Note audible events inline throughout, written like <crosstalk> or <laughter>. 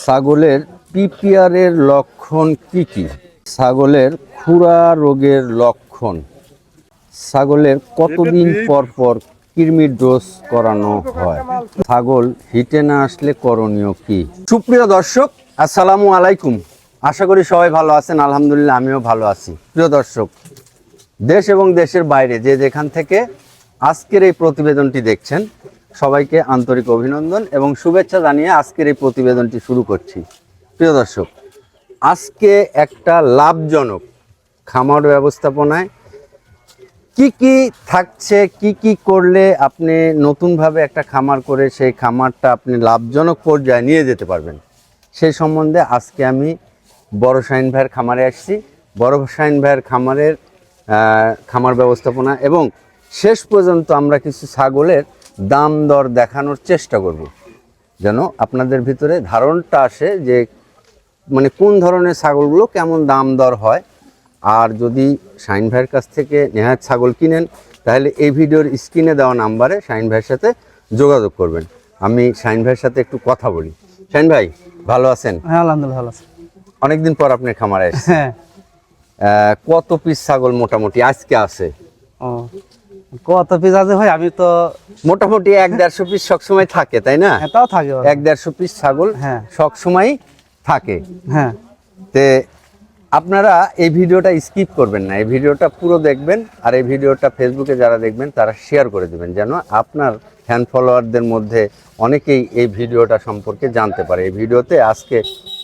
ছাগলের পিপিআরের লক্ষণ কি কি? ছাগলের খুরা রোগের লক্ষণ। ছাগলের কতদিন পর পর কৃমির ডোজ করানো হয়? ছাগল হিটে না আসলে করণীয় কি? সুপ্রিয় দর্শক আসসালামু আলাইকুম। আশা করি সবাই ভালো আছেন। আলহামদুলিল্লাহ আমিও ভালো আছি। প্রিয় দর্শক দেশ এবং দেশের বাইরে যে যেখান থেকে আজকের এই প্রতিবেদনটি দেখছেন সবাইকে আন্তরিক অভিনন্দন এবং শুভেচ্ছা জানিয়ে আজকের এই প্রতিবেদনটি শুরু করছি। প্রিয় দর্শক, আজকে একটা লাভজনক খামার ব্যবস্থাপনায় কি কি থাকছে, কি কি করলে আপনি নতুনভাবে একটা খামার করে সেই খামারটা আপনি লাভজনক পর্যায়ে নিয়ে যেতে পারবেন? সেই সম্বন্ধে আজকে আমি বড় শাইন ভাইয়ের খামারে আসছি। বড় শাইন ভাইয়ের খামারের খামার ব্যবস্থাপনা এবং শেষ পর্যন্ত আমরা কিছু ছাগলের দাম দর দেখানোর চেষ্টা করব। যেন আপনাদের ভিতরে ধারণটা আসে যে মানে কোন ধরনের ছাগলগুলো কেমন দাম দর হয়। আর যদি শাইন ভাইয়ের কাছ থেকে নেহাত ছাগল কিনেন তাহলে এই ভিডিওর স্ক্রিনে দেওয়া নাম্বারে শাইন ভাইয়ের সাথে যোগাযোগ করবেন। আমি শাইন ভাইয়ের সাথে একটু কথা বলি। শাইন ভাই ভালো আছেন? হ্যাঁ আলহামদুলিল্লাহ ভালো আছে। অনেকদিন পর আপনার খামারে এসেছেন হ্যাঁ। কত পিস ছাগল মোটামুটি আজকে আছে? ও কত পিস আছে ভাই? আমি তো মোটামুটি এক দেড়শো পিস সবসময় থাকে তাই না? এটাও থাকে এক দেড়শো পিস ছাগল হ্যাঁ। সবসময় থাকে। হ্যাঁ। তে আপনারা এই ভিডিওটা স্কিপ করবেন না এই ভিডিওটা পুরো দেখবেন আর এই ভিডিওটা ফেসবুকে যারা দেখবেন তারা শেয়ার করে দেবেন যেন আপনার ফ্যান ফলোয়ারদের মধ্যে অনেকেই এই ভিডিওটা সম্পর্কে জানতে পারে। এই ভিডিওতে আজকে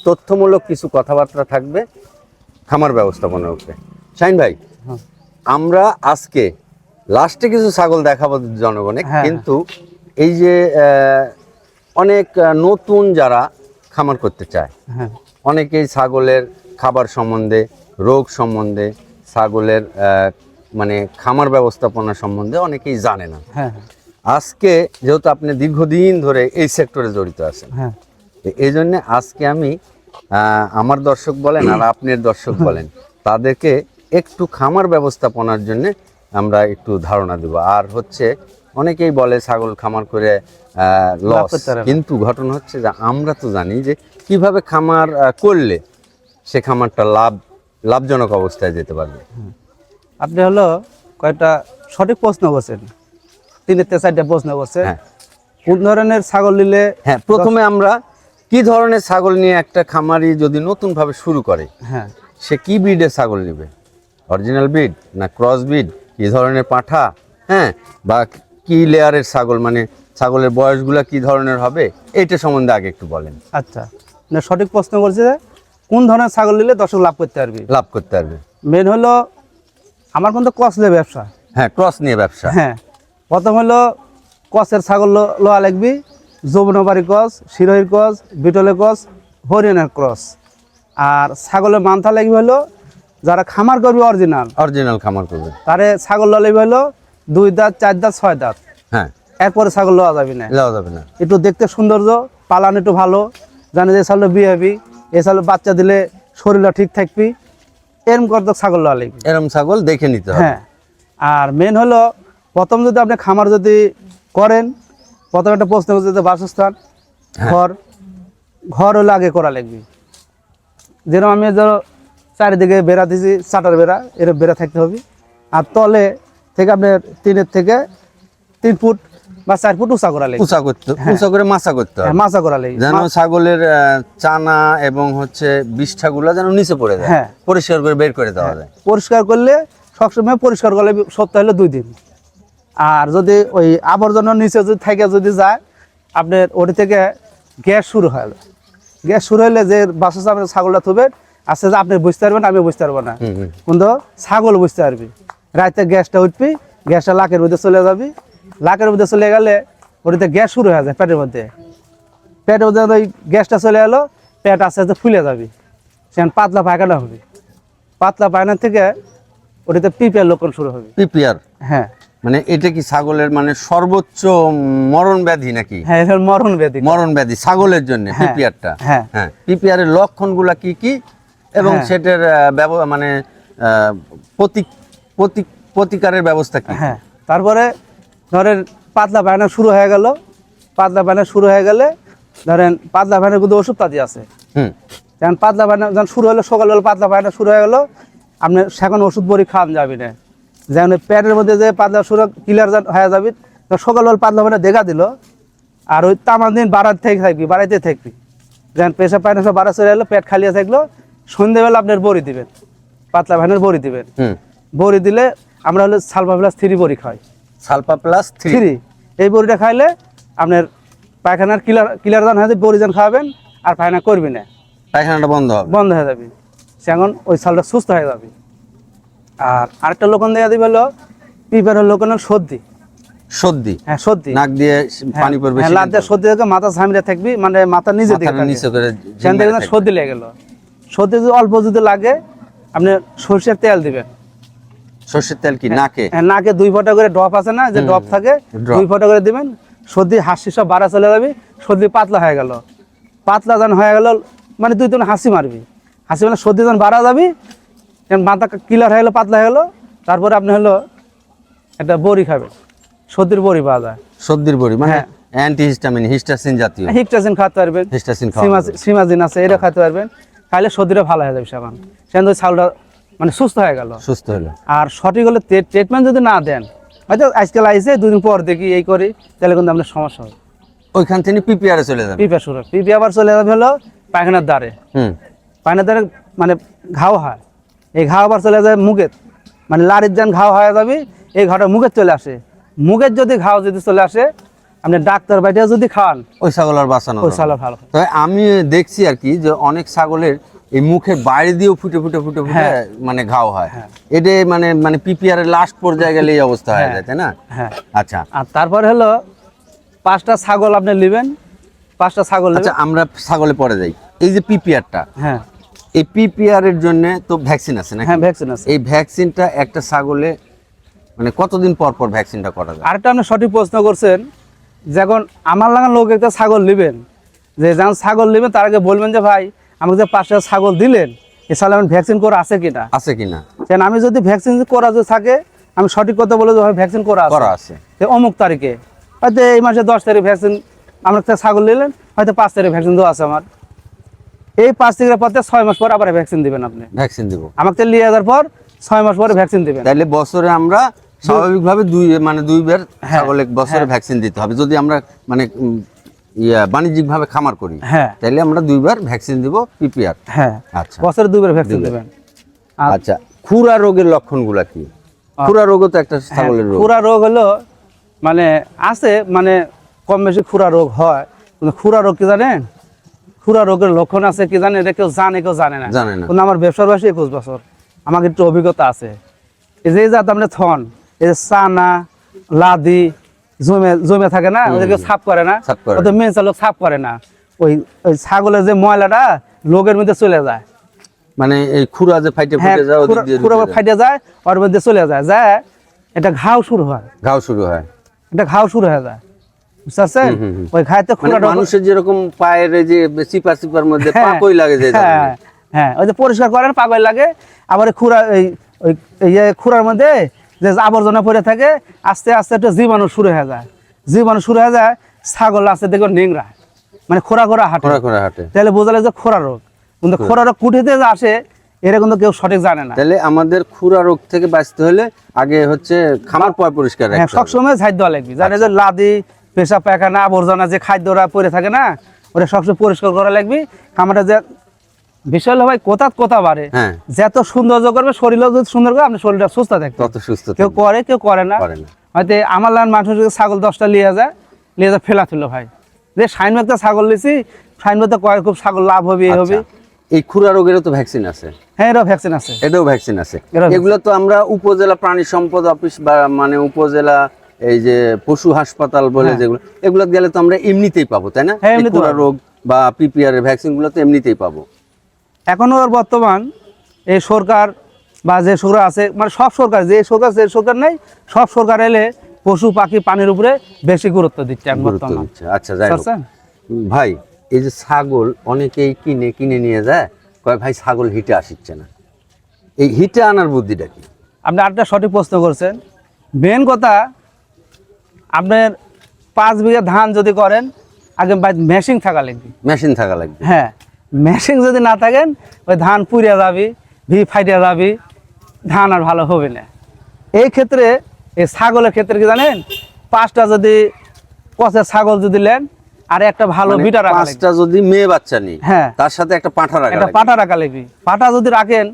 তথ্যমূলক কিছু কথাবার্তা থাকবে খামার ব্যবস্থাপনার উপরে। শাইন ভাই হ্যাঁ। আমরা আজকে লাস্টে কিছু ছাগল দেখাবো জনগণে হ্যাঁ। কিন্তু এই যে অনেক নতুন যারা খামার করতে চায় হ্যাঁ। অনেকেই ছাগলের খাবার সম্বন্ধে রোগ সম্বন্ধে ছাগলের মানে খামার ব্যবস্থাপনা সম্বন্ধে অনেকেই জানে না। হ্যাঁ। আজকে যেহেতু আপনি দীর্ঘদিন ধরে এই সেক্টরে জড়িত আছেন এই জন্য আজকে আমি আহ, আমার দর্শক বলেন আর <coughs> আপনার দর্শক বলেন তাদেরকে একটু খামার ব্যবস্থাপনার জন্য আমরা একটু ধারণা দেব। আর হচ্ছে অনেকেই বলে ছাগল খামার করে লস কিন্তু ঘটনা হচ্ছে যে আমরা তো জানি যে কীভাবে খামার করলে সে খামারটা লাভ লাভজনক অবস্থায় যেতে পারবে। আপনি হলো কয়েকটা সঠিক প্রশ্ন করছেন? তিনটে চারটে প্রশ্ন করছেন। হ্যাঁ। কোন ধরনের ছাগল নিলে হ্যাঁ প্রথমে আমরা কি ধরনের ছাগল নিয়ে একটা খামারি যদি নতুনভাবে শুরু করে হ্যাঁ। সে কি ব্রিডের ছাগল নেবে? অরিজিনাল ব্রিড না ক্রস ব্রিড কি ধরনের পাঁঠা? হ্যাঁ? বা কি লেয়ারের ছাগল? মানে ছাগলের বয়সগুলো কি ধরনের হবে? এইটা সম্বন্ধে আগে একটু বলেন। আচ্ছা। না সঠিক প্রশ্ন করছে যে কোন ধরনের ছাগল নিলে দর্শক লাভ করতে পারবি? লাভ করতে পারবে। মেন হলো আমার কিন্তু কসলে ব্যবসা। হ্যাঁ ক্রস নিয়ে ব্যবসা। হ্যাঁ। প্রথম হলো কসের ছাগল লোয়া লাগবি। যৌবনবাড়ি কস শিরোহির কস বিটলের কস হরিয়ানার ক্রস। আর ছাগলের মান্থা লাগবে হলো যারা খামার করবে অরিজিনাল। অরিজিনাল খামার করবে তারে ছাগল লাগবে হলো দুই দাঁত চার দাঁত ছয় দাঁত। হ্যাঁ। এরপরে ছাগল লোয়া যাবে না। যাওয়া যাবে না। একটু দেখতে সৌন্দর্য পালান একটু ভালো। জানে যে ছাগল বিয়ে হবি এ ছাগল বাচ্চা দিলে শরীরটা ঠিক থাকবি। এরম করতে ছাগল লোয়া লাগবে। এরম ছাগল দেখে নিতে হবে। হ্যাঁ। আর মেন হলো প্রথম যদি আপনি খামার যদি করেন প্রথম একটা প্রশ্ন যে বাসস্থান হ্যাঁ। ঘর ঘর হলে আগে করা লাগবে। যেরকম আমি ধরো চারিদিকে বেড়া দিছি চাটার বেড়া এরকম বেড়া থাকতে হবে। আর তলে থেকে আপনার তিনের থেকে তিন ফুট বা চার ফুট উঁচা করা উঁচা করতে উঁচা করে মাছা করতে হ্যাঁ, হবে মাচা করা লাগবে। যেন ছাগলের চানা এবং হচ্ছে বিষ্ঠাগুলো যেন নিচে পড়ে যায়। হ্যাঁ। পরিষ্কার করে বের করে দেওয়া যায়। পরিষ্কার করলে সবসময় পরিষ্কার করলে সপ্তাহে হলে দুই দিন। আর যদি ওই আবর্জনার নিচে যদি থেকে যদি যায় আপনার ওটি থেকে গ্যাস শুরু হয়। গ্যাস শুরু হলে যে বাসস্থান ছাগলটা থবেন আস্তে আস্তে আপনি বুঝতে পারবেন আমি বুঝতে পারব না। কিন্তু ছাগল বুঝতে পারবি। রাতে গ্যাসটা উঠবি গ্যাসটা লাকের মধ্যে চলে যাবি। লাকের মধ্যে চলে গেলে ওটিতে গ্যাস শুরু হয়ে যায় পেটের মধ্যে। পেটের মধ্যে ওই গ্যাসটা চলে এলো পেট আস্তে আস্তে ফুলে যাবি। সেখানে পাতলা পায়খানা হবে। পাতলা পায়খানা থেকে ওটিতে পিপিআর লক্ষণ শুরু হবে। পিপিআর হ্যাঁ। মানে এটা কি ছাগলের মানে সর্বোচ্চ মরণ ব্যাধি নাকি? হ্যাঁ মরণ ব্যাধি। মরণ ব্যাধি ছাগলের জন্য হ্যাঁ, পিপিআরটা হ্যাঁ। হ্যাঁ পিপিআর এর লক্ষণগুলা কি কি? এবং হ্যাঁ। সেটার ব্যব- মানে প্রতিকারের ব্যবস্থা কি? হ্যাঁ তারপরে ধরেন পাতলা পায়খানা শুরু হয়ে গেল পাতলা পায়খানা শুরু হয়ে গেলে ধরেন পাতলা ভাইনের কিন্তু ওষুধ পাতি আছে। হুম। যেমন পাতলা ভাইনা যখন শুরু হলো সকালবেলা পাতলা ভাইনা শুরু হয়ে গেলো আপনার সেখানে ওষুধ বড়ি খাওয়ান যাবে না যেমন পেটের মধ্যে যে পাতলা শুরু ক্লিয়ার হয়ে যাবে সকালবেলা পাতলা ভাইনা দেখা দিল আর ওই তামার দিন বাড়াতে থেকে থাকবি বাড়াইতে থাকবি। যেমন পেশা পায়না সব বাড়া চলে এলো পেট খালিয়ে থাকল সন্ধ্যেবেলা আপনার বড়ি দিবেন পাতলা ভাইনের বড়ি দিবেন। বড়ি দিলে আমরা হলো সালফা প্লাস থ্রি বড়ি খাই। Sulfa plus three. এই বড়িটা খাইলে আপনার পায়খানার কিলার কিলার দান হয়ে বড়ি যান খাওয়াবেন আর পায়খানা করবি না। পায়খানাটা বন্ধ হবে। বন্ধ হয়ে যাবে। সে এখন ওই চালটা সুস্থ হয়ে যাবে। আর আরেকটা লোকন দেখা দিবে হলো পিঁপড়ের লোকনের সর্দি। সর্দি? হ্যাঁ সর্দি। নাক দিয়ে হ্যাঁ, পানি পড়বে হ্যাঁ, লাত দিয়ে সর্দি মাথা ঝামিয়ে থাকবি মানে মাথা নিজে দিকে নিচে করে সেখান থেকে সর্দি লেগে গেল। সর্দি যদি অল্প যদি লাগে আপনি সর্ষের তেল দিবেন। সর্ষের তেল কি? নাকে? হ্যাঁ, নাকে দুই ফোঁটা করে ড্রপ আছে না যে ড্রপ থাকে দুই ফোঁটা করে দিবেন। সর্দি হাসি সব বাড়া চলে যাবে সর্দি পাতলা হয়ে গেল। পাতলা যখন হয়ে গেল মানে দুই তিন হাসি মারবি। হাসি মানে সর্দি যখন বাড়া যাবি মাথা ক্লিয়ার হয়ে গেলো পাতলা হয়ে গেলো তারপরে আপনি হলো একটা বড়ি খাবেন। সর্দির বড়ি পাওয়া যায়। সর্দির বড়ি মানে হ্যাঁ। অ্যান্টিহিস্টামিন হিস্টাসিন জাতীয়। হিস্টাসিন খাতে পারবেন। হিস্টাসিন সিমাজিন আছে এটা খাতে পারবেন। খাইলে সর্দিটা ভালো হয়ে যাবে সাবান। সেখান থেকে চাউলটা মানে সুস্থ হয়ে গেল। সুস্থ হলো। আর সঠিক হলে ট্রিটমেন্ট যদি না দেন হয়তো আজকাল আইসে দুদিন পর দেখি এই করি তাহলে কিন্তু আপনার সমস্যা হবে। ওইখান থেকে পিপিআরে চলে যাবে। পিপে শুরু পিপে আবার চলে যাবে হলো পায়খানার দ্বারে। হুম। পায়খানার দ্বারে মানে ঘাও হয়। এই ঘাও আবার চলে যায় মুখের। মানে লাড়ির যান ঘাও হয়ে যাবে এই ঘাওটা মুখের চলে আসে। মুখের যদি ঘাও যদি চলে আসে আপনি ডাক্তার বাইরে যদি খান ওই ছাগল আর বাঁচানো ওই ছাগল ভালো। তবে আমি দেখছি আর কি যে অনেক ছাগলের এই মুখে বাইরে দিয়েও ফুটে ফুটে ফুটে ফুটে হ্যাঁ। মানে ঘাও হয়। হ্যাঁ। এটা মানে মানে পিপিআর এর লাস্ট পর্যায়ে গেলে এই অবস্থা হয়ে হ্যাঁ। যায় তাই না? হ্যাঁ। আচ্ছা। আর তারপর হলো পাঁচটা ছাগল আপনি নেবেন পাঁচটা ছাগল আচ্ছা আমরা ছাগলে পরে যাই। এই যে পিপিআরটা হ্যাঁ। এই পিপিআর এর জন্য তো ভ্যাকসিন আছে না হ্যাঁ ভ্যাকসিন আছে। এই ভ্যাকসিনটা একটা ছাগলে মানে কতদিন পর পর ভ্যাকসিনটা করা যায়? আরেকটা আপনি সঠিক প্রশ্ন করছেন যখন আমার লাগান লোক একটা ছাগল নেবেন যে যখন ছাগল নেবেন তার আগে বলবেন যে ভাই আমাকে যে পাঁচটা ছাগল দিলেন এ সালে আমার ভ্যাকসিন করা আছে কিনা? আছে কিনা? কেন আমি যদি ভ্যাকসিন করা যদি থাকে আমি সঠিক কথা বলে যে ভ্যাকসিন করা করা আছে। যে অমুক তারিখে। হয়তো এই মাসে দশ তারিখ ভ্যাকসিন আমার একটা ছাগল নিলেন হয়তো পাঁচ তারিখ ভ্যাকসিন দেওয়া আছে আমার। এই পাঁচ তারিখের পর ছয় মাস পর আবার ভ্যাকসিন দিবেন আপনি। ভ্যাকসিন দিব। আমাকে নিয়ে যাওয়ার পর ছয় মাস পরে ভ্যাকসিন দিবেন। তাইলে বছরে আমরা স্বাভাবিকভাবে দুই মানে দুইবার হ্যাঁ, ছাগলে বছরে ভ্যাকসিন দিতে হবে। যদি আমরা মানে ইয়া বাণিজ্যিকভাবে খামার করি হ্যাঁ। তাইলে আমরা দুইবার ভ্যাকসিন দিব পিপিআর। হ্যাঁ। আচ্ছা। বছরে দুবার ভ্যাকসিন দেবেন। আচ্ছা খুরা রোগের লক্ষণগুলা কি? খুরা রোগও তো একটা ছাগলের রোগ। খুরা রোগ হলো মানে আছে মানে কম বেশি খুরা রোগ হয় কিন্তু খুরা রোগ কি জানেন? খুরা রোগের লক্ষণ আছে কি জানেন? এটা কেউ জানে কেউ জানে না। জানে না। কিন্তু আমার ব্যবসার বয়সে একুশ বছর। আমাকে একটু অভিজ্ঞতা আছে। এই যে জাত আপনি থন এই যে লাদি জমে জমে থাকে না ওদেরকে সাফ করে না? ওদের মেন সাফ করে না। ওই ওই ছাগলের যে ময়লাটা লোকের মধ্যে চলে যায়। মানে এই খুরা যে ফাইটে হ্যাঁ ফুটে যায় খুরা-। ফাইটে যায় ওর মধ্যে চলে যায়। যায় এটা ঘাও শুরু হয়। ঘাও শুরু হয়। এটা ঘাও শুরু হয়ে যায়। ওই ঘাইতে মানে মানুষের যেরকম পায়ের যে চিপা চিপার মধ্যে পাকই লাগে যায় হ্যাঁ হ্যাঁ ওই যে পরিষ্কার করেন পাগল লাগে। আবার খুরা এই ওই খুরার মধ্যে যে আবর্জনা পড়ে থাকে আস্তে আস্তে একটা জীবাণু শুরু হয়ে যায়। জীবাণু শুরু হয়ে যায় ছাগল আস্তে দেখো নিংড়া মানে খোরা খোরা হাঁটে। খোরা হাঁটে। তাহলে বোঝা যায় যে খোরা রোগ। কিন্তু খোরা রোগ কুঠিতে যে আসে এটা কিন্তু কেউ সঠিক জানে না। তাহলে আমাদের খুরা রোগ থেকে বাঁচতে হলে আগে হচ্ছে খামার পয় পরিষ্কার হ্যাঁ সবসময় ঝাড় দেওয়া লাগবে। জানে যে লাদি পেশা পায়খানা আবর্জনা যে খাদ্যরা পড়ে থাকে না ওটা সবসময় পরিষ্কার করা লাগবে। খামারটা যে হলো ভাই কোথা কোথা বাড়ে। হ্যাঁ। যত সৌন্দর্য করবে শরীরও যদি সুন্দর করে আপনার শরীরটা সুস্থ থাকবে। তত সুস্থ কেউ করে কেউ করে না। হয়তো আমার লান মানুষ ছাগল দশটা লিয়ে যায় লিয়ে যায় ফেলা তুলো ভাই। যে সাইন একটা ছাগল লিছি সাইন মধ্যে কয় খুব ছাগল লাভ হবে এই হবে। আচ্ছা, এই খুরা রোগেরও তো ভ্যাকসিন আছে। হ্যাঁ এরও ভ্যাকসিন আছে। এটাও ভ্যাকসিন আছে। এগুলো তো আমরা উপজেলা প্রাণী সম্পদ অফিস বা মানে উপজেলা এই যে পশু হাসপাতাল বলে হ্যাঁ। যেগুলো এগুলো গেলে তো আমরা এমনিতেই পাবো তাই না? হ্যাঁ, খুরা রোগ বা পিপিআর এর ভ্যাকসিনগুলো তো এমনিতেই পাবো। এখনও আর বর্তমান এই সরকার বা যে সরকার আছে মানে সব সরকার যে সরকার যে সরকার নেই সব সরকার এলে পশু পাখি পানির উপরে বেশি গুরুত্ব দিচ্ছে বর্তমান। আচ্ছা বুঝছেন? ভাই এই যে ছাগল অনেকেই কিনে কিনে নিয়ে যায় কয় ভাই ছাগল হিটে আসিচ্ছে না। এই হিটে আনার বুদ্ধিটা কি? আপনি আরেকটা সঠিক প্রশ্ন করছেন। মেন কথা আপনার পাঁচ বিঘা ধান যদি করেন আগে মেশিন থাকা লাগবে। মেশিন থাকা লাগবে। হ্যাঁ। মেশিন যদি না থাকেন ওই ধান পুড়িয়া যাবি ভি ফাইটিয়া যাবি ধান আর ভালো হবে না। এই ক্ষেত্রে এই ছাগলের ক্ষেত্রে কি জানেন পাঁচটা যদি পচা ছাগল যদি নেন আর একটা ভালো মানে বিটা রাখা পাঁচটা যদি মেয়ে বাচ্চা নিই হ্যাঁ। তার সাথে একটা পাঁঠা রাখা একটা। পাটা রাখা লাগবে। পাটা যদি রাখেন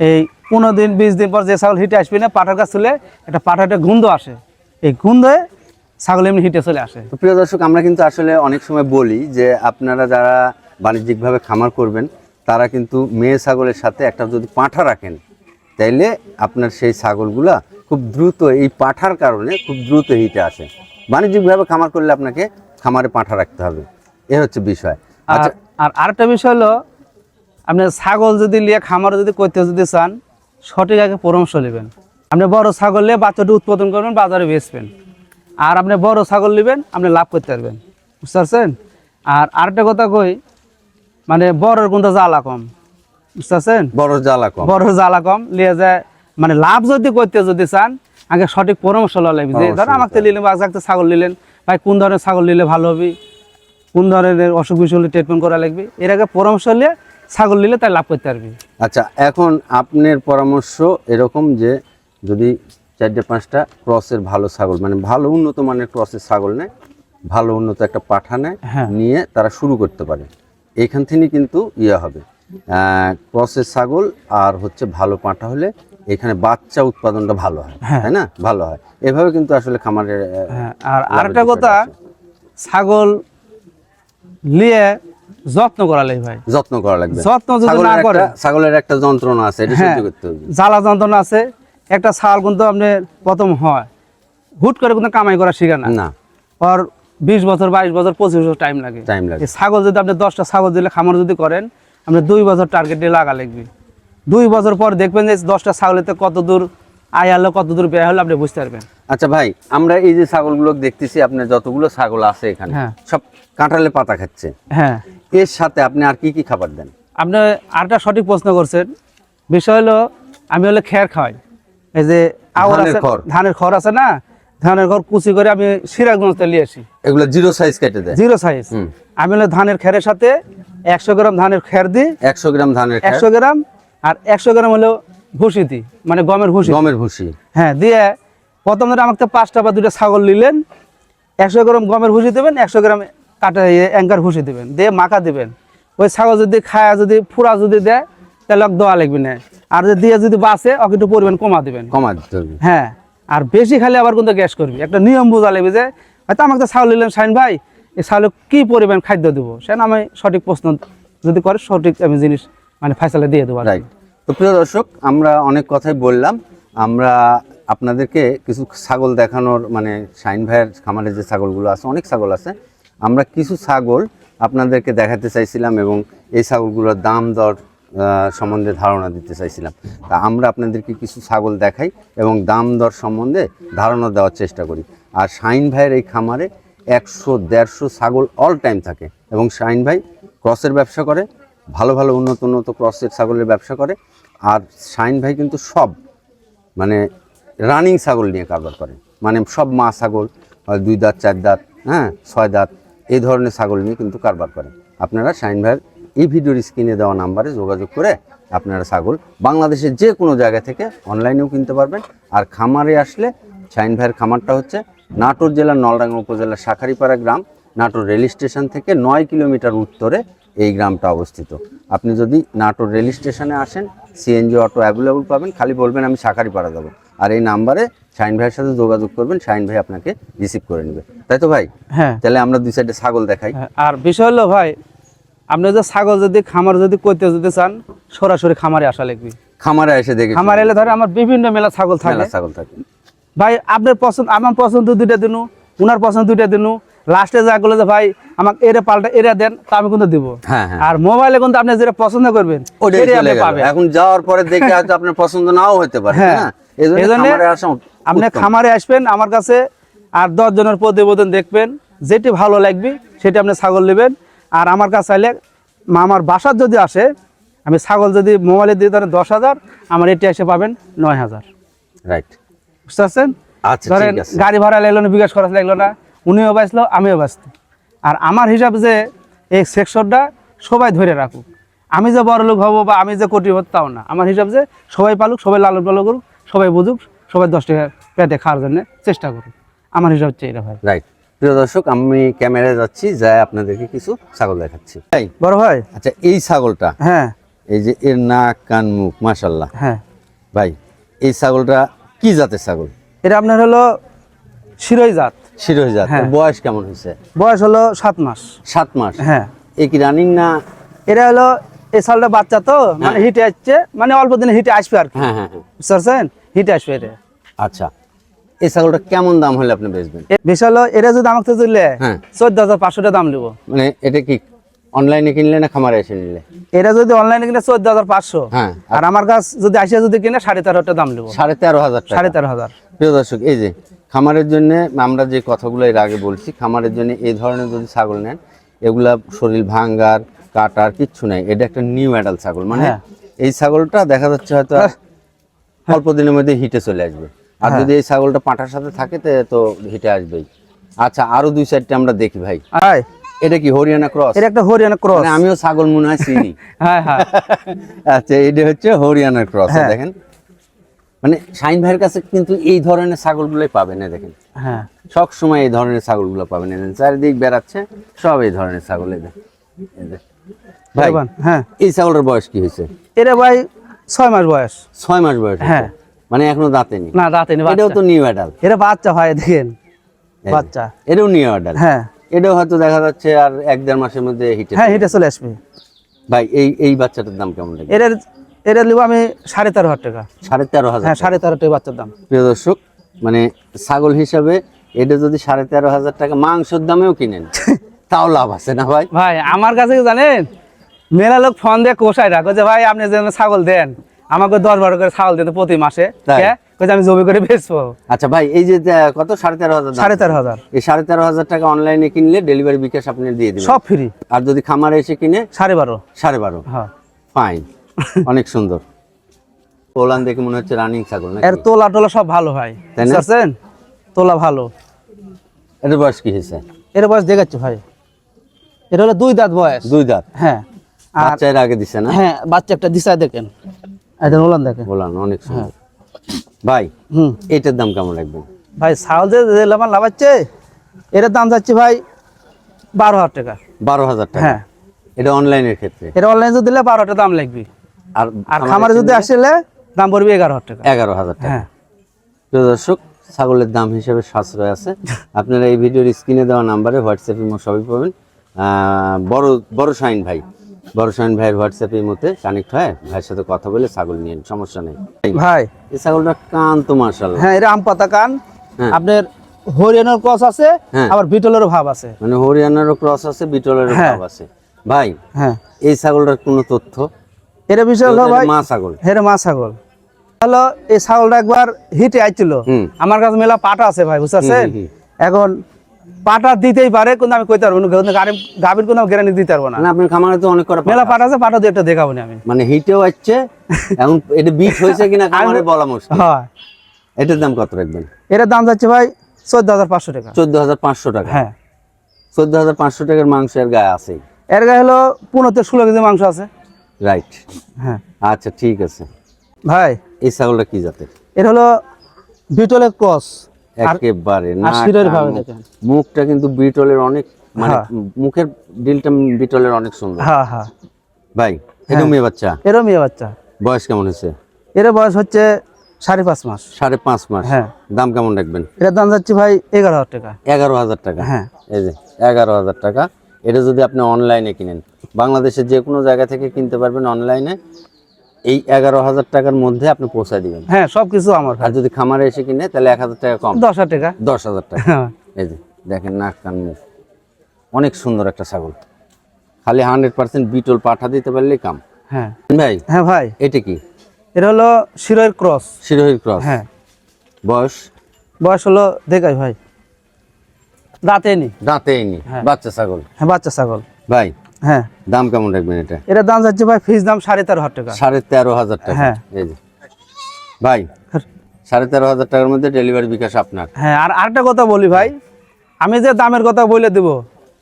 এই পনেরো দিন বিশ দিন পর যে ছাগল হিটে আসবে না পাটার কাছ তুলে একটা পাটাটা গুন্দ আসে। এই গুন্দে ছাগল এমনি হিটে চলে আসে। তো প্রিয় দর্শক আমরা কিন্তু আসলে অনেক সময় বলি যে আপনারা যারা বাণিজ্যিকভাবে খামার করবেন তারা কিন্তু মেয়ে ছাগলের সাথে একটা যদি পাঁঠা রাখেন তাইলে আপনার সেই ছাগলগুলা খুব দ্রুত এই পাঁঠার কারণে খুব দ্রুত হিটে আসে। বাণিজ্যিকভাবে খামার করলে আপনাকে খামারে পাঁঠা রাখতে হবে। এ হচ্ছে বিষয়। আর আচ্ছা আর আরেকটা বিষয় হলো আপনি ছাগল যদি নিয়ে খামার যদি করতে যদি চান সঠিক আগে পরামর্শ নেবেন। আপনি বড় ছাগল নিয়ে বাচ্চাটা উৎপাদন করবেন বাজারে বেচবেন। আর আপনি বড় ছাগল নেবেন আপনি লাভ করতে পারবেন। বুঝতে পারছেন? আর আরেকটা কথা কই মানে বড়র কিন্তু জ্বালা কম। বুঝতে পারছেন বড় জ্বালা কম। বড় জ্বালা কম নিয়ে যায় মানে লাভ যদি করতে যদি চান আগে সঠিক পরামর্শ লাগবে। যে নিতে আমাকে নিলেন বা আজকে ছাগল নিলেন ভাই কোন ধরনের ছাগল নিলে ভালো হবে? কোন ধরনের অসুখ বিসুখ হলে ট্রিটমেন্ট করা লাগবে? এর আগে পরামর্শ নিলে ছাগল নিলে তাই লাভ করতে পারবি। আচ্ছা এখন আপনার পরামর্শ এরকম যে যদি চারটে পাঁচটা ক্রসের ভালো ছাগল মানে ভালো উন্নত মানের ক্রসের ছাগল নেয় ভালো উন্নত একটা পাঠা নেয় হ্যাঁ। নিয়ে তারা শুরু করতে পারে। এইখান থেকে কিন্তু ইয়ে হবে। ক্রসের ছাগল আর হচ্ছে ভালো পাঠা হলে এখানে বাচ্চা উৎপাদনটা ভালো হয় হ্যাঁ। তাই না? ভালো হয়। এভাবে কিন্তু আসলে খামারের হ্যাঁ আর আরেকটা কথা ছাগল নিয়ে যত্ন করা লাগবে ভাই। যত্ন করা লাগবে। যত্ন যদি না করে ছাগলের একটা যন্ত্রণা আছে এটা হ্যাঁ সহ্য করতে হবে। জ্বালা যন্ত্রণা আছে। একটা ছাগল কিন্তু আপনি প্রথম হয় হুট করে কিন্তু কামাই করা শিখে না। না। আর বিশ বছর বাইশ বছর পঁচিশ বছর টাইম লাগে। টাইম লাগে। ছাগল যদি আপনি দশটা ছাগল দিলে খামার যদি করেন আপনি দুই বছর টার্গেট দিয়ে লাগা লাগবে। দুই বছর পর দেখবেন যে দশটা ছাগলেতে কত দূর আয় হলো কত দূর ব্যয় হলো আপনি বুঝতে পারবেন। আচ্ছা ভাই আমরা এই যে ছাগলগুলো দেখতেছি আপনার যতগুলো ছাগল আছে এখানে হ্যাঁ। সব কাঁঠালে পাতা খাচ্ছে। হ্যাঁ। এর সাথে আপনি আর কি কি খাবার দেন? আপনি আরেকটা সঠিক প্রশ্ন করছেন। বিষয় হলো আমি হলে খের খাওয়াই। এই যে আওয়ার আছে। ধানের খড় আছে না? ধানের ঘর কুচি করে আমি সিরাজগঞ্জ নিয়ে আসি। এগুলো জিরো সাইজ কেটে দেয়। জিরো সাইজ আমি হলে ধানের খেরের সাথে একশো গ্রাম ধানের খের দিই একশো গ্রাম ধানের একশো গ্রাম আর একশো গ্রাম হলো ভুসি দিই মানে গমের ভুসি। গমের ভুসি। হ্যাঁ দিয়ে প্রথম ধরে আমাকে পাঁচটা বা দুটো ছাগল নিলেন একশো গ্রাম গমের ভুসি দেবেন একশো গ্রাম কাটা অ্যাঙ্কার ভুসি দেবেন দিয়ে মাখা দেবেন। ওই ছাগল যদি খায়া যদি ফুরা যদি দেয় তাহলে দেওয়া লাগবে না আর যদি দিয়ে যদি বাঁচে ওকে একটু পরিমাণ কমা দেবেন। কমা দিতে হ্যাঁ। আর বেশি খালে আবার কিন্তু গ্যাস করবি। একটা নিয়ম বোঝা লাগবে যে, হয়তো আমাকে তো ছাগল নিলেন শাইন ভাই, এই ছাগলে কি পরিমাণ খাদ্য দেবো? সেটা আমি সঠিক প্রশ্ন যদি করে, সঠিক আমি জিনিস মানে ফয়সালা দিয়ে দেবো রাইট তো প্রিয় দর্শক, আমরা অনেক কথাই বললাম। আমরা আপনাদেরকে কিছু ছাগল দেখানোর মানে শাইন ভাইয়ের খামারে যে ছাগলগুলো আছে, অনেক ছাগল আছে। আমরা কিছু ছাগল আপনাদেরকে দেখাতে চাইছিলাম এবং এই ছাগলগুলোর দাম দর সম্বন্ধে ধারণা দিতে চাইছিলাম। তা আমরা আপনাদেরকে কিছু ছাগল দেখাই এবং দাম দর সম্বন্ধে ধারণা দেওয়ার চেষ্টা করি। আর শাইন ভাইয়ের এই খামারে একশো, দেড়শো ছাগল অল টাইম থাকে এবং শাইন ভাই ক্রসের ব্যবসা করে, ভালো ভালো, উন্নত উন্নত ক্রসের ছাগলের ব্যবসা করে। আর শাইন ভাই কিন্তু সব মানে রানিং ছাগল নিয়ে কারবার করে। মানে সব মা ছাগল দুই দাঁত, চার দাঁত হ্যাঁ ছয় দাঁত এই ধরনের ছাগল নিয়ে কিন্তু কারবার করে। আপনারা শাইন ভাইয়ের এই ভিডিওর স্ক্রিনে দেওয়া নাম্বারে যোগাযোগ করে আপনারা ছাগল বাংলাদেশের যে কোনো জায়গা থেকে অনলাইনেও কিনতে পারবেন। আর খামারে আসলে শাইন ভাইয়ের খামারটা হচ্ছে নাটোর জেলার নলডাঙ্গা উপজেলার শাখারিপাড়া গ্রাম। নাটোর রেল স্টেশন থেকে নয় কিলোমিটার উত্তরে এই গ্রামটা অবস্থিত। আপনি যদি নাটোর রেল স্টেশনে আসেন সিএনজি অটো অ্যাভেলেবল পাবেন খালি বলবেন আমি শাখারিপাড়া যাব। আর এই নাম্বারে শাইন ভাইয়ের সাথে যোগাযোগ করবেন শাইন ভাই আপনাকে রিসিভ করে নেবে। তাই তো ভাই? হ্যাঁ। তাহলে আমরা দুই সাইডে ছাগল দেখাই। হ্যাঁ, আর বিষয় হলো ভাই আপনি যদি ছাগল যদি খামার যদি করতে যদি চান সরাসরি খামারে আসা লাগবে। খামারে এসে দেখে খামারে এলে ধরে আমার বিভিন্ন মেলা ছাগল থাকে। ছাগল থাকে। ভাই আপনার পছন্দ আমার পছন্দ দুইটা দিনু উনার পছন্দ দুইটা দিনু। লাস্টে যা করলে যে ভাই আমাকে এরে পাল্টা এরা দেন তা আমি কিন্তু দিব। হ্যাঁ হ্যাঁ। আর মোবাইলে কিন্তু আপনি যেটা পছন্দ করবেন এখন যাওয়ার পরে দেখে হয়তো আপনার পছন্দ নাও হতে পারে হ্যাঁ। আপনি খামারে আসবেন আমার কাছে আর দশ জনের প্রতিবেদন দেখবেন যেটি ভালো লাগবে সেটি আপনি ছাগল নেবেন। আর আমার কাছে চাইলে মা- আমার বাসার যদি আসে আমি ছাগল যদি মোবাইলে দিয়ে ধরেন দশ হাজার আমার এটি এসে পাবেন নয় হাজার। রাইট বুঝতে পারছেন? আচ্ছা ধরেন গাড়ি ভাড়া লাগল না বিকাশ খরচ লাগল না উনিও বাঁচলো আমিও বাঁচত আর আমার হিসাব যে এই সেকশনটা সবাই ধরে রাখুক। আমি যে বড় লোক হব বা আমি যে কোটি হব তাও না। আমার হিসাব যে সবাই পালুক সবাই লালন পালন করুক সবাই বুঝুক সবাই দশ টাকা পেটে খাওয়ার জন্য চেষ্টা করুক। আমার হিসাব হচ্ছে এটা ভাই। রাইট প্রিয় দর্শক আমি ক্যামেরায় যাচ্ছি যাই আপনাদেরকে কিছু ছাগল দেখাচ্ছি। তাই বড় ভাই? আচ্ছা এই ছাগলটা? হ্যাঁ। এই যে এর নাক কান মুখ মাশাল্লাহ হ্যাঁ। ভাই এই ছাগলটা কি জাতের ছাগল? এটা আপনার হলো শিরোই জাত। শিরোহী জাত। হ্যাঁ। বয়স কেমন হয়েছে? বয়স হলো সাত মাস। সাত মাস? হ্যাঁ। এ কি রানিং না? এটা হলো এই ছাগলটা বাচ্চা তো মানে হিটে আসছে মানে অল্প দিনে হিটে আসবে আর কি। হ্যাঁ হ্যাঁ হ্যাঁ। বুঝতে পারছেন? হিটে আসবে এটা। আচ্ছা। এই ছাগলটা কেমন দাম হলে আপনি বেচবেন? এ- বেশ হলো এটা যদি আমাকে দিলে হ্যাঁ। চোদ্দ হাজার পাঁচশোটা দাম নেব মানে এটা কি অনলাইনে কিনলে না খামারে এসে নিলে? এটা যদি অনলাইনে কিনে চোদ্দ হাজার পাঁচশো। হ্যাঁ আর আমার কাছ যদি আসে যদি কিনে সাড়ে তেরোটা দাম নেব সাড়ে তেরো হাজার সাড়ে তেরো হাজার। প্রিয় দর্শক এই যে খামারের জন্য আমরা যে কথাগুলো এর আগে বলছি খামারের জন্য এই ধরনের যদি ছাগল নেন এগুলা শরীর ভাঙ্গার কাটার কিচ্ছু নাই। এটা একটা নিউ অ্যাডাল ছাগল। মানে হ্যাঁ। এই ছাগলটা দেখা যাচ্ছে হয়তো আর অল্প দিনের মধ্যে হিটে চলে আসবে। আর হ্যাঁ। যদি এই ছাগলটা পাঁঠার সাথে থাকে তো হিটে আসবেই। আচ্ছা আরও দুই চারটে আমরা দেখি ভাই। এটা কি হরিয়ানা ক্রস? এটা একটা হরিয়ানা ক্রস। মানে আমিও ছাগল মনে হয় চিনি। <laughs> হ্যাঁ হ্যাঁ। <laughs> আচ্ছা এটা হচ্ছে হরিয়ানার ক্রস। দেখেন। মানে শাইন ভাইয়ের কাছে কিন্তু এই ধরনের ছাগল ছাগলগুলোই পাবেন না দেখেন। হ্যাঁ। সব সময় এই ধরনের ছাগলগুলো পাবেন যে চারিদিক বেড়াচ্ছে সব এই ধরনের ছাগল। এই ভাই হ্যাঁ। এই ছাগলের বয়স কি হয়েছে? এটা ভাই ছয় মাস বয়স। ছয় মাস বয়স হ্যাঁ। মানে এখনও দাঁতেনি না রাতে নি এটাও তো নিউ অ্যাডাল এটা বাচ্চা ভাই দেখেন। বাচ্চা। এটাও নিউ অ্যাডাল হ্যাঁ। এটাও হয়তো দেখা যাচ্ছে আর এক দেড় মাসের মধ্যে হিটে হ্যাঁ হিটে চলে আসবে। ভাই এই এই বাচ্চাটার দাম কেমন লাগে এটার এটা নেব আমি সাড়ে তেরো হাজার টাকা। সাড়ে তেরো হাজার হ্যাঁ সাড়ে তেরো টাকা বাচ্চার দাম। প্রিয় দর্শক মানে ছাগল হিসাবে এটা যদি সাড়ে তেরো হাজার টাকা মাংসের দামেও কিনেন <laughs> তাও লাভ আছে না ভাই? ভাই আমার কাছে জানেন? মেলা লোক ফোন দিয়ে কোষায় রাখো যে ভাই আপনি যেন ছাগল দেন। আমাকে দশ বারো করে ছাগল দিতে প্রতি মাসে? আমি জমি করে বেচবো। আচ্ছা ভাই এই যে কত? সাড়ে তেরো হাজার সাড়ে তেরো হাজার। এই সাড়ে তেরো হাজার টাকা অনলাইনে কিনলে ডেলিভারি বিকাশ আপনি দিয়ে দিবেন। সব ফ্রি আর যদি খামারে এসে কিনে সাড়ে বারো। সাড়ে বারো। হ্যাঁ। ফাইন অনেক সুন্দর। ওলান দেখে মনে হচ্ছে রানিং ছাগল এর তোলা টোলা সব ভালো ভাই। তাই না? বুঝছেন তোলা ভালো। এটার বয়স কি হয়েছে? এর বয়স দেখাচ্ছি ভাই। এটা হলো দুই দাঁত বয়স। দুই দাঁত? হ্যাঁ। আর বাচ্চা এর আগে দিছে না? হ্যাঁ বাচ্চা একটা দিশায় দেখেন। এটা নোলান দেখেন ওলান অনেক সুন্দর। ভাই হুম। এটার দাম কেমন রাখবেন? ভাই ছাগল যে লাভান লাভাচ্ছে এটার দাম যাচ্ছে ভাই বারো হাজার টাকা। বারো হাজার টাকা? হ্যাঁ। এটা অনলাইনের ক্ষেত্রে? এটা অনলাইনে যদি দিলে বারোটা দাম লাগবে। আর আর খামারে যদি আসলে দাম পড়বে এগারো হাজার টাকা। এগারো হাজার টাকা। হ্যাঁ। দর্শক ছাগলের দাম হিসেবে সাশ্রয় আছে। আপনারা এই ভিডিওর স্ক্রিনে দেওয়া নাম্বারে হোয়াটসঅ্যাপে সবই পাবেন। বড় বড় শাইন ভাই বড় শাইন ভাইয়ের হোয়াটসঅ্যাপ কানেক্ট হয়। ভাইয়ের সাথে কথা বলে ছাগল নিয়ে সমস্যা নেই। ভাই। এই ছাগলটা কান তো হ্যাঁ এটা আম পাতা কান। হ্যাঁ। আপনার হরিয়ানার ক্রস আছে হ্যাঁ। আবার বিটলেরও ভাব আছে। মানে হরিয়ানারও ক্রস আছে বিটলেরও হ্যাঁ। ভাব আছে। ভাই হ্যাঁ। এই ছাগলটার কোনো তথ্য? এটা বিষয় হলো ভাই মা ছাগল। হেরে মা ছাগল। হলো এই ছাগলটা একবার হিটে আইছিল। আমার কাছে মেলা পাটা আছে ভাই বুঝতে এখন পাটা দিতেই পারে কিন্তু আমি কইতে পারব না। গাভীর কোনো গ্যারান্টি দিতে পারব না। আপনার খামারে তো অনেক করা মেলা পাটা আছে পাটা দিয়ে একটা দেখাবো না আমি। মানে হিটেও আসছে এখন এটা বিট হয়েছে কিনা <laughs> খামারে বলা মুশকিল। হয়। এটার দাম কত রাখবেন? এটার দাম যাচ্ছে ভাই চোদ্দ হাজার পাঁচশো টাকা। চোদ্দ হাজার পাঁচশো টাকা? হ্যাঁ। চোদ্দ হাজার পাঁচশো টাকার মাংস এর গায়ে আছে। এর গায়ে হলো পনেরো ষোলো কেজি মাংস আছে। রাইট। হ্যাঁ। আচ্ছা ঠিক আছে। ভাই। এই ছাগলটা কি জাতের? এর হলো বিটলের ক্রস। একেবারে। মুখটা কিন্তু বিটলের অনেক মানে হ্যাঁ। মুখের ডিলটা বিটলের অনেক সুন্দর। হ্যাঁ হ্যাঁ। ভাই এটা মেয়ে বাচ্চা? এরও মেয়ে বাচ্চা। বয়স কেমন হয়েছে? এর বয়স হচ্ছে সাড়ে পাঁচ মাস। সাড়ে পাঁচ মাস। হ্যাঁ। দাম কেমন রাখবেন? এটার দাম যাচ্ছে ভাই এগারো হাজার টাকা। এগারো হাজার টাকা? হ্যাঁ। এই যে এগারো হাজার টাকা। এটা যদি আপনি অনলাইনে কিনেন বাংলাদেশের যে কোনো জায়গা থেকে কিনতে পারবেন অনলাইনে এই এগারো হাজার টাকার মধ্যে আপনি পৌঁছায় দিবেন। হ্যাঁ সব কিছু আমার আর যদি খামারে এসে কিনে তাহলে এক হাজার টাকা কম। দশ হাজার টাকা। দশ হাজার টাকা। হ্যাঁ। এই যে দেখেন নাক কান মুখ। অনেক সুন্দর একটা ছাগল। খালি হান্ড্রেড পার্সেন্ট বিটল পাঠা দিতে পারলেই কাম। হ্যাঁ। ভাই হ্যাঁ ভাই। এটা কি? এটা হলো শিরোয়ের ক্রস। শিরোহির ক্রস। হ্যাঁ। বয়স? বয়স হলো দেখাই ভাই। দাঁতে নি দাঁতে নি হ্যাঁ। বাচ্চা ছাগল। হ্যাঁ বাচ্চা ছাগল। ভাই হ্যাঁ। দাম কেমন রাখবেন এটা? এটার দাম যাচ্ছে ভাই ফিস দাম সাড়ে তেরো হাজার টাকা। সাড়ে তেরো হাজার টাকা। হ্যাঁ। এই যে। ভাই সাড়ে তেরো হাজার টাকার মধ্যে ডেলিভারি বিকাশ আপনার। হ্যাঁ আর আরেকটা কথা বলি ভাই আমি যে দামের কথা বলে দেব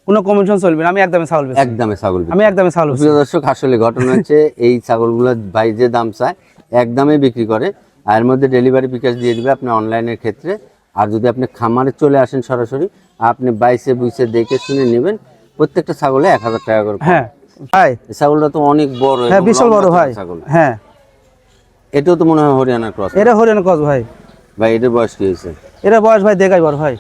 কোনো কমিশন চলবে না আমি একদমই ছাগল একদমে ছাগল। আমি একদমই ছাগল প্রিয় দর্শক আসলে ঘটনা হচ্ছে এই ছাগলগুলো ভাই যে দাম চায় একদমে বিক্রি করে আর এর মধ্যে ডেলিভারি বিকাশ দিয়ে দিবে আপনি অনলাইনের ক্ষেত্রে। আর যদি আপনি খামারে চলে আসেন সরাসরি আপনি বাইসে বুইসে দেখে শুনে নেবেন প্রত্যেকটা ছাগলে এক হাজার টাকা করে হ্যাঁ। ভাই। ছাগলটা তো অনেক বড় হ্যাঁ বিশাল বড় ভাই। ছাগল। হ্যাঁ। এটাও তো মনে হয় হরিয়ানা ক্রস এটা হরিয়ানা কস ভাই। ভাই এটার বয়স কি হয়েছে? এটা বয়স ভাই দেখাই বড় ভাই।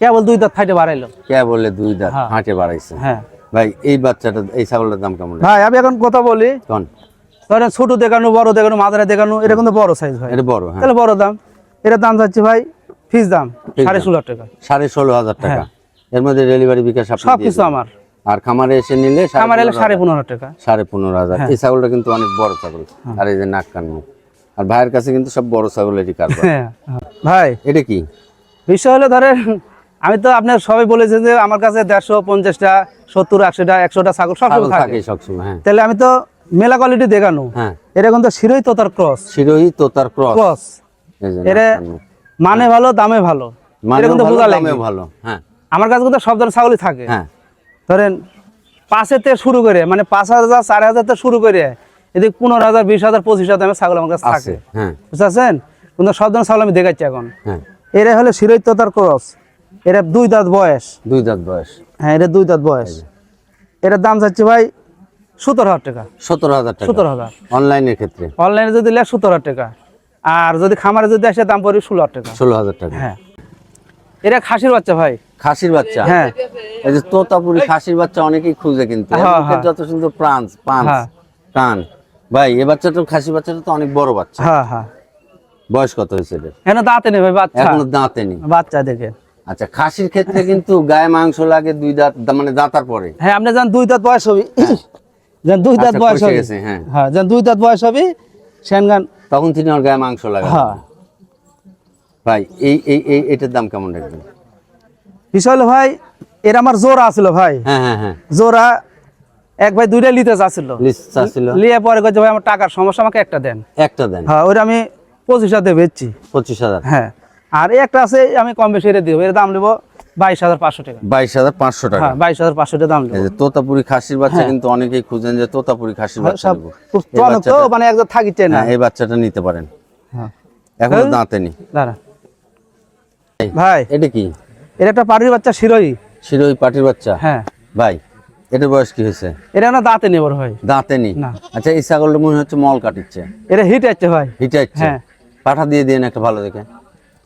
কেবল দুই দাঁত ফাইটে বাড়াইলো। কে বলে দুই দাঁত হ্যাঁ। হাঁটে বাড়াইছে। হ্যাঁ। ভাই এই বাচ্চাটা এই ছাগলটার দাম কেমন? ভাই আমি এখন কথা বলি। কোন? ধরেন ছোট দেখানো বড় দেখানো মাদারে দেখানো এটা কিন্তু বড় সাইজ ভাই। এটা বড় হ্যাঁ। তাহলে বড় দাম। এটার দাম যাচ্ছে ভাই ফিস দাম সাড়ে। ষোলো টাকা। সাড়ে ষোলো হাজার টাকা। হ্যাঁ। এর মধ্যে ডেলিভারি বিকাশ সব কিছু আমার। আর খামারে এসে নিলে আমার এলে সাড়ে। পনেরো টাকা। সাড়ে পনেরো হাজার। হ্যাঁ। এই ছাগলটা কিন্তু অনেক বড় ছাগল। আর এই যে নাক কান মুখ। আর ভাইয়ের কাছে কিন্তু সব বড় ছাগলেরই কারবার হ্যাঁ। ভাই। এটা কি? বিষয় হলো ধরেন আমি তো আপনার সবাই বলেছেন যে আমার কাছে দেড়শো পঞ্চাশটা সত্তর একশোটা একশোটা ছাগল সব ছাগল থাকে। সবসময় হ্যাঁ। তাহলে আমি তো মেলা কোয়ালিটি দেখানো। হ্যাঁ। এটা কিন্তু শিরোই তোতার ক্রস শিরোহী তোতার ক্রস ক্রস মুখ। মানে ভালো দামে ভালো। মানে এটা ভালো, লাগবে ভালো হ্যাঁ। আমার কাছে কিন্তু সব ধরনের ছাগলই থাকে। হ্যাঁ। ধরেন থেকে শুরু করে মানে পাঁচ হাজার চার হাজার থেকে শুরু করে এদিকে পনেরো হাজার বিশ হাজার পঁচিশ হাজার দামের ছাগল আমার কাছে থাকে। হ্যাঁ। বুঝতে পারছেন কিন্তু সব ধরনের ছাগল আমি দেখাচ্ছি এখন। হ্যাঁ। এরা হলো শিরোই তোতার ক্রস। এরা দুই দাঁত বয়স। দুই দাঁত বয়স। হ্যাঁ এটা দুই দাঁত বয়স। এটার দাম চাচ্ছে ভাই সতেরো হাজার টাকা। সতেরো হাজার টাকা। সতেরো হাজার। অনলাইনের ক্ষেত্রে। অনলাইনে যদি লেখ সতেরো হাজার টাকা। আর যদি খামারে যদি আসে দাম পড়বে ষোলো হাজার টাকা। ষোলো হাজার টাকা। হ্যাঁ। এটা খাসির বাচ্চা ভাই। খাসির বাচ্চা। হ্যাঁ। এই যে তোতাপুরি খাসির বাচ্চা অনেকেই খুঁজে কিন্তু। এর হ্যাঁ, হ্যাঁ। যত সুন্দর প্রাণ পাঁচ হ্যাঁ। টান ভাই এ বাচ্চাটা খাসি বাচ্চাটা তো অনেক বড় বাচ্চা। হ্যাঁ হ্যাঁ। বয়স কত হয়েছে কেন দাঁতে নেই ভাই বাচ্চা। এখনও দাঁতে নেই। বাচ্চা দেখে। আচ্ছা খাসির ক্ষেত্রে কিন্তু গায়ে মাংস লাগে দুই দাঁত মানে দাঁতার পরে। হ্যাঁ আপনি যান দুই দাঁত বয়স হবে যান দুই দাঁত আচ্ছা, বয়স হবি। গেছে, হ্যাঁ। হ্যাঁ যান দুই দাঁত বয়স হবে সেন গান তখন তিনি ওর গায়ে মাংস লাগে হ্যাঁ। ভাই এই এই এই এটার দাম কেমন রাখবেন? বিষয় হলো ভাই এর আমার জোড়া আছিল ভাই। হ্যাঁ হ্যাঁ হ্যাঁ। জোড়া এক ভাই দুইটা লিতে চাচ্ছিল লিয়ে পরে কইছে ভাই আমার টাকার সমস্যা আমাকে একটা দেন। একটা দেন। হ্যাঁ ওইটা আমি পঁচিশ হাজার বেচছি। পঁচিশ হাজার। হ্যাঁ আর একটা আছে আমি কম বেশি এটা দিব। এর দাম নেব বাইশ হাজার পাঁচশো টাকা। বাইশ হাজার পাঁচশো টাকা। বাইশ হাজার পাঁচশো টাকা দাম নেব। এই তোতাপুরি খাসির বাচ্চা কিন্তু অনেকেই খুঁজেন যে তোতাপুরি খাসির বাচ্চা তো মানে একদম না এই বাচ্চাটা নিতে পারেন। এখনও দাঁড়া। ভাই। এটা কি? এটা একটা পাটির বাচ্চা শিরোই শিরোই পাটির বাচ্চা? হ্যাঁ। ভাই এটার বয়স কি হয়েছে? এটা না দাঁতে নেব ভাই দাঁতে নি। আচ্ছা এই ছাগলটা মনে হচ্ছে মল কাটিচ্ছে। এটা হিট আছে ভাই। হিটাচ্ছে হ্যাঁ। পাঠা দিয়ে দিয়ে একটা ভালো দেখে।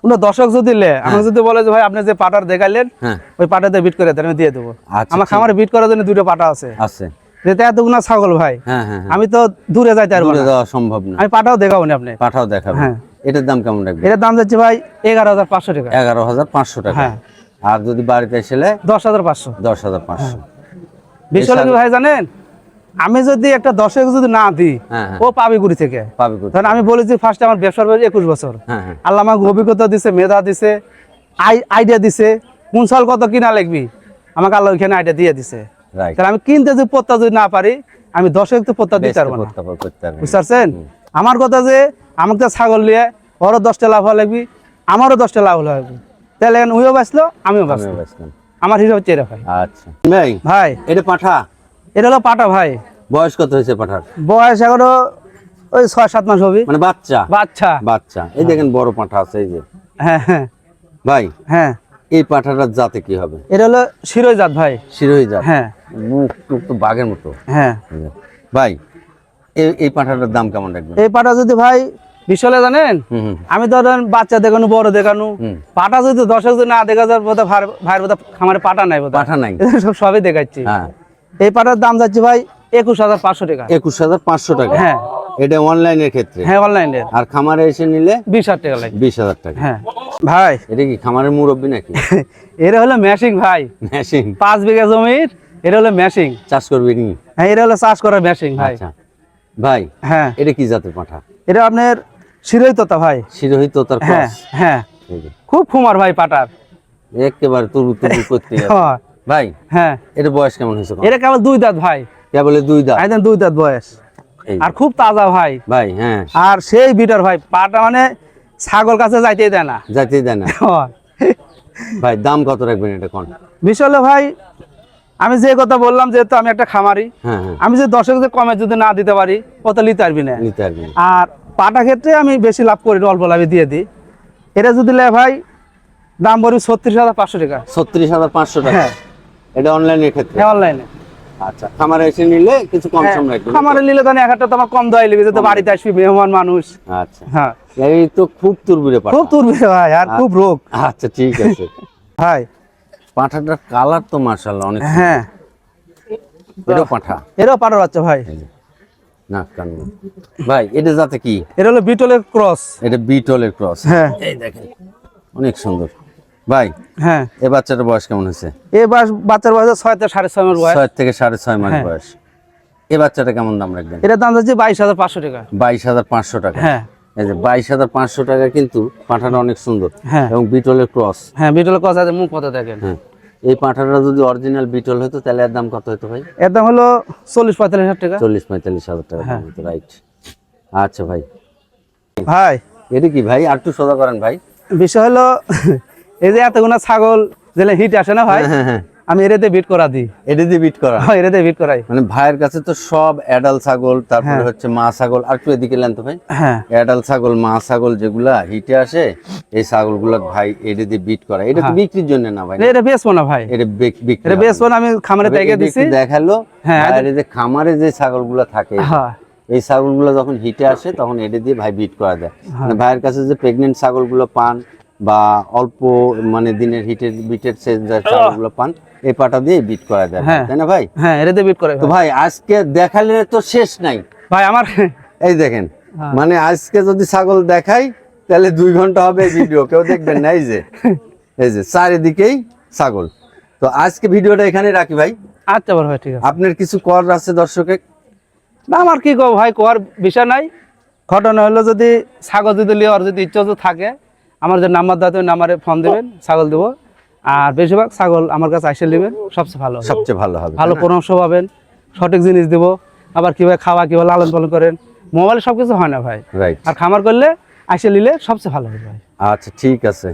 কোনো দর্শক যদি লে আমাকে যদি বলে যে ভাই আপনি যে পাটার দেখাইলেন হ্যাঁ। ওই পাটাতে বিট করে আমি দিয়ে দেবো। আচ্ছা, আমার। খামারে বিট করার জন্য দুটো পাটা আছে। আছে। যেতে এতগুনা ছাগল ভাই হ্যাঁ হ্যাঁ হ্যাঁ। আমি তো দূরে যাইতে পারব দূরে না। সম্ভব না। আমি পাটাও দেখাবো না আপনি। পাঠাও দেখাবে। হ্যাঁ। এটার দাম কেমন রাখবে এটার দাম যাচ্ছে ভাই এগারো হাজার পাঁচশো টাকা। এগারো হাজার পাঁচশো টাকা। হ্যাঁ। আর যদি বাড়িতে এসেলে দশ হাজার পাঁচশো। দশ হাজার পাঁচশো। বিষয় ভাই জানেন? আমি যদি একটা দশক যদি না দিই হ্যাঁ হ্যাঁ। ও পাবি গুড়ি থেকে। পাবে কোথায়? আমি বলেছি ফার্স্টে আমার ব্যবসার বয়স একুশ বছর। হ্যাঁ হ্যাঁ। আল্লাহ আমাকে অভিজ্ঞতা দিছে মেধা দিছে আইডিয়া দিছে কোন সাল কত কিনা লাগবি আমাকে আল্লাহ ওইখানে আইডিয়া দিয়ে দিছে। তাহলে আমি কিনতে যদি পত্তা যদি না পারি আমি দশক তো পত্তা দিতে পারব না। করতে পারবে করতে পারবে বুঝতে আমার কথা যে আমাকে ছাগল নিয়ে ওরও দশটা লাভ হওয়া লাগবি আমারও দশটা লাভ হওয়া লাগবে। তাহলে এখন উইও বাঁচলো আমিও আমিও বাঁচলো বেচলাম। আমার হিসাব হচ্ছে এরকম আচ্ছা। ভাই ভাই। এটা পাঠা? এটা হলো পাটা ভাই। বয়স কত হয়েছে পাঠার? বয়স এখনও ওই ছয় সাত মাস হবে। মানে বাচ্চা? বাচ্চা। বাচ্চা। এই দেখেন বড় পাঠা আছে এই যে। হ্যাঁ হ্যাঁ। ভাই হ্যাঁ। এই পাঠাটার জাতে কি হবে? এটা হলো শিরোই জাত ভাই। শিরোহী জাত হ্যাঁ। মুখ টুক তো বাঘের মতো। হ্যাঁ। ভাই এই এই পাঠাটার দাম কেমন রাখবেন? এই পাঠা যদি ভাই বিশলে জানেন? আমি ধরেন বাচ্চা দেখানো বড় দেখানো। পাটা যদি দশক যদি না দেখা যায় বোধ ভাইয়ের বোধ খামারে পাটা নাই বোধ পাঠা নাই। <laughs> সব সবই দেখাচ্ছি। হ্যাঁ। এই পাটার দাম যাচ্ছে ভাই একুশ হাজার পাঁচশো টাকা। একুশ হাজার পাঁচশো টাকা। হ্যাঁ। এটা অনলাইনের ক্ষেত্রে? হ্যাঁ অনলাইনে আর খামারে এসে নিলে? বিশ হাজার টাকা লাগে। বিশ হাজার টাকা। হ্যাঁ। ভাই। এটা কি খামারের মুরব্বী নাকি? <laughs> এটা হলো ম্যাশিং ভাই। মেশিন। পাঁচ বিঘা জমির এটা হলো ম্যাশিং চাষ করবে নি হ্যাঁ এটা হলো চাষ করার ম্যাশিং ভাই। আচ্ছা। ভাই হ্যাঁ। এটা কি জাতের পাঠা? এটা আপনার শিরোই তোতা ভাই। তার হ্যাঁ হ্যাঁ। খুব ফুমার ভাই পাটার। একেবারে তুরু তুরু করতে হ্যাঁ, ভাই হ্যাঁ। এটা বয়স কেমন হয়েছে এটা কেবল দুই দাঁত ভাই। কে বলে দুই দাঁত? একদম দুই দাঁত বয়স। আর খুব তাজা ভাই। ভাই হ্যাঁ। আর সেই বিটার ভাই পাটা মানে ছাগল কাছে যাইতেই দেয় না। যাইতেই দেয় না। হ্যাঁ। ভাই দাম কত রাখবেন এটা কোন হলো ভাই আমি যে কথা বললাম যেহেতু আমি একটা খামারি হ্যাঁ আমি যে দর্শক যে কমে যদি না দিতে পারি কত নিতে পারবি না। নিতে পারবেন আর পাটা ক্ষেত্রে আমি বেশি লাভ করি অল্প লাভে দিয়ে দিই। এটা যদি লে ভাই দাম বলি ছত্রিশ হাজার পাঁচশো টাকা। ছত্রিশ হাজার পাঁচশো টাকা? হ্যাঁ। এটা অনলাইনের ক্ষেত্রে? হ্যাঁ অনলাইনে। আচ্ছা খামারে এসে নিলে কিছু কম সম খামারে নিলে তো এক একটা তোমার কম দেওয়াই লিখে যেতে বাড়িতে আসবি মেহমান মানুষ। আচ্ছা। হ্যাঁ। এই তো খুব তুরবুরে পাঠা। খুব ভাই আর খুব রোগ। আচ্ছা ঠিক আছে। <laughs> ভাই। পাঠাটার কালার তো মার্শাল্লাহ অনেক হ্যাঁ। পাঠা? এরাও পাটার বাচ্চা ভাই। ভাই এটা যাতে কি? এটা হলো বিটলের ক্রস। এটা বিটলের ক্রস। হ্যাঁ। এই দেখেন। অনেক সুন্দর। ভাই হ্যাঁ। এই বাচ্চাটার বয়স কেমন হয়েছে? এ বাস বাচ্চার বয়স ছয় থেকে সাড়ে ছয় মাস বয়স। ছয় থেকে সাড়ে ছয় মাস হ্যাঁ। বয়স। এই বাচ্চাটা কেমন দাম রাখবেন? এটার দাম যাচ্ছে বাইশ হাজার পাঁচশো টাকা। বাইশ হাজার পাঁচশো টাকা। হ্যাঁ। এই যে বাইশ হাজার পাঁচশো টাকা কিন্তু পাঠাটা অনেক সুন্দর হ্যাঁ। এবং বিটলের ক্রস। হ্যাঁ বিটলের ক্রস আছে মুখ কত দেখেন। হ্যাঁ। এই পাঁঠাটা যদি অরিজিনাল বিটল হতো তাহলে এর দাম কত হতো ভাই? এর দাম হলো চল্লিশ পঁয়তাল্লিশ হাজার টাকা। চল্লিশ পঁয়তাল্লিশ হাজার টাকা হ্যাঁ। দাম হতো রাইট আচ্ছা ভাই। ভাই। এটা কি ভাই? আর একটু সোজা করেন ভাই। বিষয় হলো <laughs> এই যে এতগুলো ছাগল যেটা হিট আসে না ভাই? হ্যাঁ হ্যাঁ। আমি এরেতে বিট করা দিই। দিয়ে বিট করা? হ্যাঁ এরেতে বিট করাই। মানে ভাইয়ের কাছে তো সব অ্যাডাল ছাগল তারপরে হ্যাঁ। হচ্ছে মা ছাগল। আর একটু এদিকে নেন তো ভাই। হ্যাঁ। অ্যাডাল ছাগল মা ছাগল যেগুলা হিটে আসে এই ছাগলগুলো ভাই দিয়ে বিট করা। এটা তো হ্যাঁ। বিক্রির জন্য না ভাই। এটা বেচবো না ভাই। এটা বিক- বিক্রি এটা। বেচবো না আমি খামারে তবে দিছি। দেখাল হ্যাঁ, বাইরে যে খামারে যে ছাগলগুলো থাকে হ্যাঁ। এই ছাগলগুলো যখন হিটে আসে তখন এটা দিয়ে ভাই বিট করা যায় হ্যাঁ। মানে ভাইয়ের কাছে যে প্রেগনেন্ট ছাগলগুলো পান বা অল্প মানে দিনের হিটের বিটের ছাগলগুলো পান এই পাটা দিয়ে বিট করা যায় হ্যাঁ। তাই না ভাই? হ্যাঁ বিট করে তো ভাই আজকে দেখালে তো শেষ নাই। ভাই আমার <laughs> এই দেখেন হ্যাঁ। মানে আজকে যদি ছাগল দেখাই তাহলে দুই ঘণ্টা হবে ভিডিও কেউ দেখবেন না এই যে। <laughs> এই যে চারিদিকেই ছাগল। তো আজকে ভিডিওটা এখানে রাখি ভাই। আচ্ছা বড় ভাই ঠিক আছে। আপনার কিছু কর আছে দর্শকে? না আমার কি কো ভাই কর বিষয় নাই। ঘটনা হলো যদি ছাগল যদি লিওয়ার যদি ইচ্ছা থাকে আমার যে নাম্বার ওই নাম্বারে ফোন দেবেন ছাগল দেবো। আর বেশিরভাগ ছাগল আমার কাছে আইসে নেবেন সবচেয়ে ভালো সবচেয়ে ভালো হবে ভালো পরামর্শ পাবেন সঠিক জিনিস দেবো আবার কীভাবে খাওয়া কীভাবে লালন পালন করেন মোবাইলে সবকিছু হয় না ভাই। রাইট আর খামার করলে আইসে নিলে সবচেয়ে ভালো হবে ভাই। আচ্ছা ঠিক আছে।